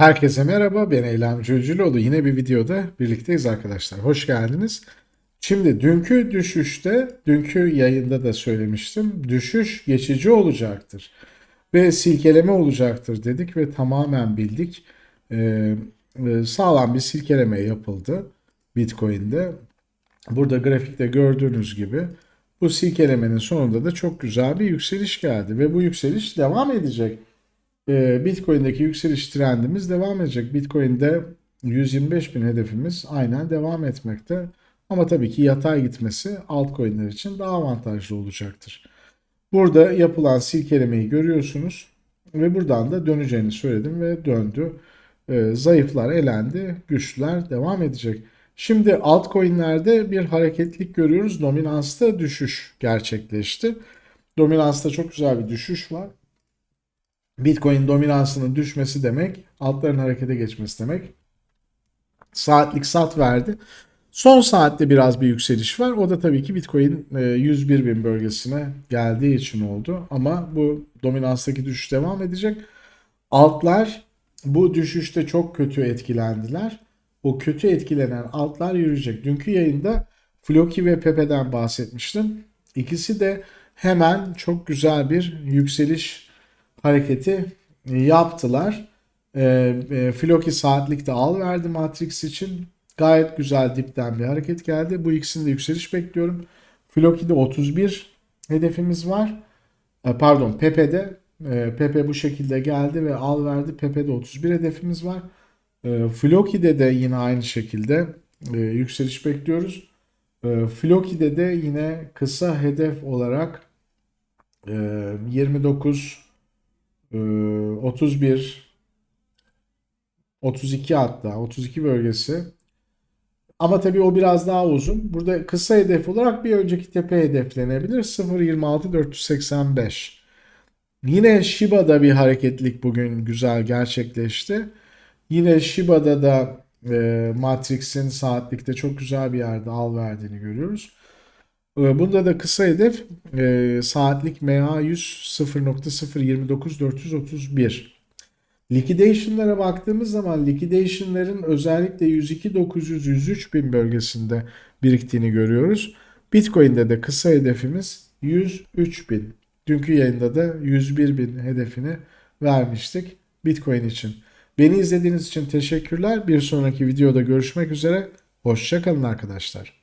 Herkese merhaba, ben Eylem Cülcüloğlu. Yine bir videoda birlikteyiz arkadaşlar. Hoş geldiniz. Şimdi dünkü düşüşte, dünkü yayında da söylemiştim. Düşüş geçici olacaktır. Ve silkeleme olacaktır dedik ve tamamen bildik. Ee, e, sağlam bir silkeleme yapıldı Bitcoin'de. Burada grafikte gördüğünüz gibi bu silkelemenin sonunda da çok güzel bir yükseliş geldi. Ve bu yükseliş devam edecek. Ee, Bitcoin'deki yükseliş trendimiz devam edecek. Bitcoin'de 125 bin hedefimiz aynen devam etmekte. Ama tabii ki yatay gitmesi altcoin'ler için daha avantajlı olacaktır. Burada yapılan silkelemeyi görüyorsunuz ve buradan da döneceğini söyledim ve döndü. Ee, zayıflar elendi, güçlüler devam edecek. Şimdi altcoin'lerde bir hareketlik görüyoruz. Dominansta düşüş gerçekleşti. Dominansta çok güzel bir düşüş var. Bitcoin dominansının düşmesi demek, altların harekete geçmesi demek. Saatlik sat verdi. Son saatte biraz bir yükseliş var. O da tabii ki Bitcoin e, 101 bin bölgesine geldiği için oldu. Ama bu dominanstaki düşüş devam edecek. Altlar bu düşüşte çok kötü etkilendiler. O kötü etkilenen altlar yürüyecek. Dünkü yayında Floki ve Pepe'den bahsetmiştim. İkisi de hemen çok güzel bir yükseliş hareketi yaptılar. E, e, Floki saatlikte al verdi Matrix için. Gayet güzel dipten bir hareket geldi. Bu ikisinde yükseliş bekliyorum. Floki'de 31 hedefimiz var. E, pardon Pepe'de e, Pepe bu şekilde geldi ve al verdi. Pepe'de 31 hedefimiz var. E, Floki'de de yine aynı şekilde e, yükseliş bekliyoruz. E, Floki'de de yine kısa hedef olarak e, 29 e, 31 32 hatta 32 bölgesi ama tabii o biraz daha uzun. Burada kısa hedef olarak bir önceki tepe hedeflenebilir. 0.26 485. Yine Shiba'da bir hareketlik bugün güzel gerçekleşti. Yine Shiba'da da e, Matrix'in saatlikte çok güzel bir yerde al verdiğini görüyoruz. E, bunda da kısa hedef e, saatlik MA 100 0.029 431. Liquidation'lara baktığımız zaman liquidation'ların özellikle 102 900 103 bin bölgesinde biriktiğini görüyoruz. Bitcoin'de de kısa hedefimiz 103 bin. Dünkü yayında da 101 bin hedefini vermiştik Bitcoin için. Beni izlediğiniz için teşekkürler. Bir sonraki videoda görüşmek üzere. Hoşçakalın arkadaşlar.